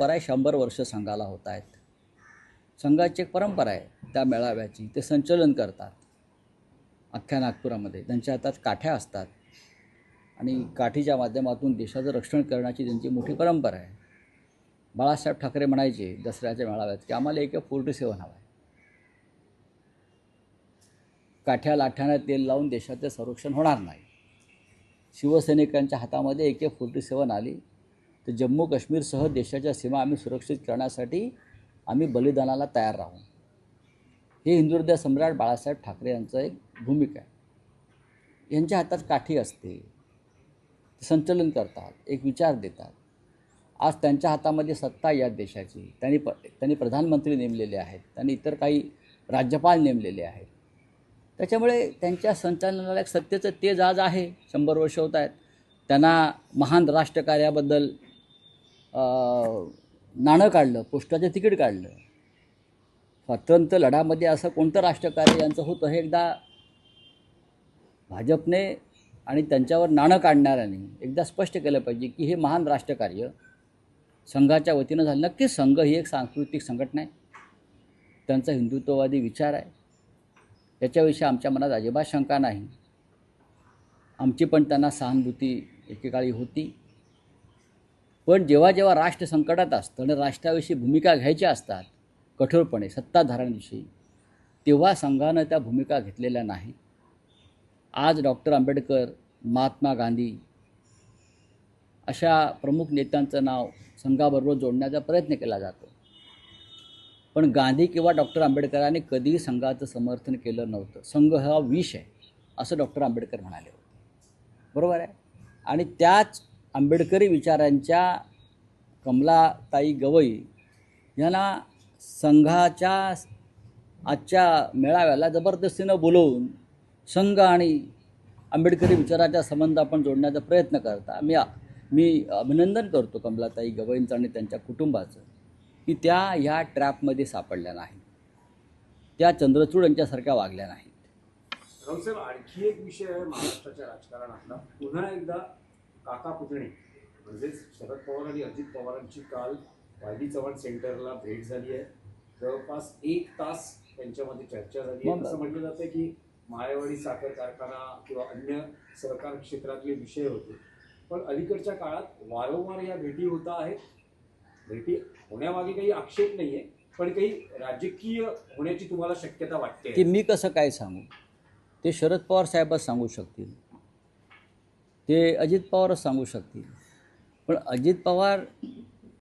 परंपरा आहे शंभर वर्ष संघाला होत आहेत. संघाची एक परंपरा आहे त्या मेळाव्याची ते संचलन करतात. अख्ख्या नागपुरामध्ये त्यांच्या हातात काठ्या असतात. आणि काठीच्या माध्यमातून देशाचं रक्षण करण्याची त्यांची मोठी परंपरा आहे. बाळासाहेब ठाकरे म्हणायचे दसऱ्याच्या मेळाव्यात की आम्हाला एक फोर्टी सेवन हवा आहे. काठ्या लाठ्यानं तेल लावून देशाचं संरक्षण होणार नाही. शिवसैनिकांच्या हातामध्ये एक फोर्टी सेवन आली. तर जम्मू काश्मीरसह देशाच्या सीमा आम्ही सुरक्षित करण्यासाठी आम्ही बलिदानाला तयार राहू. हे हिंदुहृदय सम्राट बाळासाहेब ठाकरे यांचं एक भूमिका आहे. यांच्या हातात काठी असते. संचलन करतात एक विचार देतात. आज त्यांच्या हातामध्ये सत्ता आहे या देशाची. त्यांनी प त्यांनी प्रधानमंत्री नेमलेले आहेत. त्यांनी इतर काही राज्यपाल नेमलेले आहेत. त्याच्यामुळे त्यांच्या संचालनाला एक सत्तेचं तेज आज आहे. शंभर वर्ष होत आहेत. त्यांना महान राष्ट्रकार्याबद्दल नाणं काढलं पोस्टाचं तिकीट काढलं. स्वातंत्र्य लढ्यामध्ये असं कोणतं राष्ट्रकार्य यांचं होतं हे एकदा भाजपने आणि त्यांच्यावर नाणं काढणाऱ्यांनी एकदा स्पष्ट केलं पाहिजे की हे महान राष्ट्रकार्य संघाच्या वतीनं झालं. नक्कीच संघ ही एक सांस्कृतिक संघटना आहे. त्यांचा हिंदुत्ववादी विचार आहे. याच्याविषयी आमच्या मनात अजिबात शंका नाही. आमची पण त्यांना सहानुभूती एकेकाळी होती. पण जेव्हा जेव्हा राष्ट्र संकटात असतं आणि राष्ट्राविषयी भूमिका घ्यायच्या असतात कठोरपणे सत्ताधाऱ्यांविषयी तेव्हा संघानं त्या भूमिका घेतलेल्या नाही आज डॉक्टर आंबेडकर महात्मा गांधी अशा प्रमुख नेत्यांचं नाव संघाबरोबर जोडण्याचा प्रयत्न केला जातो. पण गांधी किंवा डॉक्टर आंबेडकरांनी कधीही संघाचं समर्थन केलं नव्हतं. संघ हा विष आहे असं डॉक्टर आंबेडकर म्हणाले होते. बरोबर आहे? आणि त्याच आंबेडकरी विचारांच्या कमलाताई गवई यांना संघाच्या आजच्या मेळाव्याला जबरदस्तीनं बोलवून संघ आणि आंबेडकरी विचाराच्या संबंध आपण जोडण्याचा प्रयत्न करता. मी मी अभिनंदन करतो कमलाताई गवईंचं आणि त्यांच्या कुटुंबाचं की त्या ह्या ट्रॅपमध्ये सापडल्या नाहीत. त्या चंद्रचूड यांच्यासारख्या वागल्या नाहीत. आणखी एक विषय आहे महाराष्ट्राच्या राजकारणातला. पुन्हा एकदा काका पुतणे. म्हणजेच शरद पवार आणि अजित पवारांची काल वायदी चव्हाण सेंटरला भेट झाली आहे. जवळपास एक तास त्यांच्यामध्ये चर्चा झाली आहे. असं म्हटलं जातं की मायावाडी साखर कारखाना किंवा अन्य सहकार क्षेत्रातले विषय होते. पण अलीकडच्या काळात वारंवार या भेटी होता आहेत. भेटी होण्यामागे काही आक्षेप नाहीये पण काही राजकीय होण्याची तुम्हाला शक्यता वाटते. की मी कसं काय सांगू? ते शरद पवार साहेबच सांगू शकतील. ते अजित पवारच सांगू शकतील. पण अजित पवार